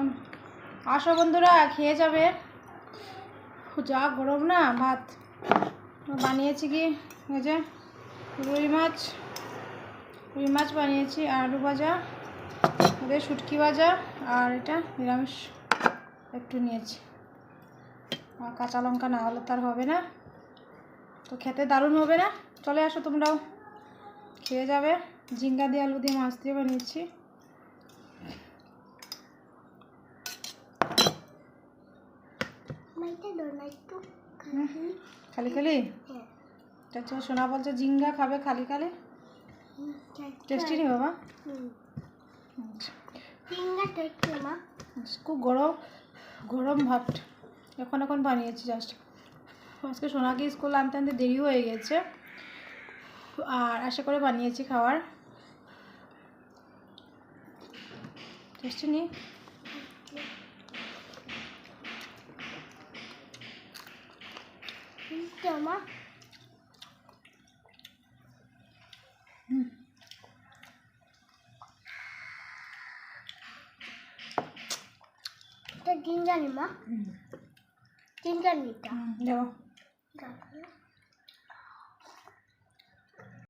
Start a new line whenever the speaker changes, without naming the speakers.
এখন। আসো বন্ধুরা, খেয়ে যাবে। যা গরম না, ভাত। বানিয়েছি কি? ওই যে রুই মাছ। রুই মাছ বানিয়েছি, আলু ভাজা ওদের শুটকি ভাজা, আর এটা নিরামিষ। একটু নিয়েছি। আর কাঁচা লঙ্কা না হলে তার হবে না। তো খেতে দারুণ হবে না? চলে আসো তোমরাও। খেয়ে যাবে। ঝিঙ্গা দিয়ে আলু দিয়ে মাছ দিয়ে বানিয়েছি
মাইটা দর না একটু
হুম। খালি খালি?
হ্যাঁ।
তো সোনা বলছে ঝিঙ্গা খাবে খালি খালি। টেস্টি নেই বাবা। আচ্ছা।
মা।
খুব গরম গরম ভাত। এখন এখন বানিয়েছি জাস্ট আজকে সোনাকে স্কুল আনতে আনতে দেরি হয়ে গেছে। আর আশা করে বানিয়েছি খাওয়ার। টেস্টি っ
てま
う
ん。で、神
社
にま
うん。
神社にいた。う、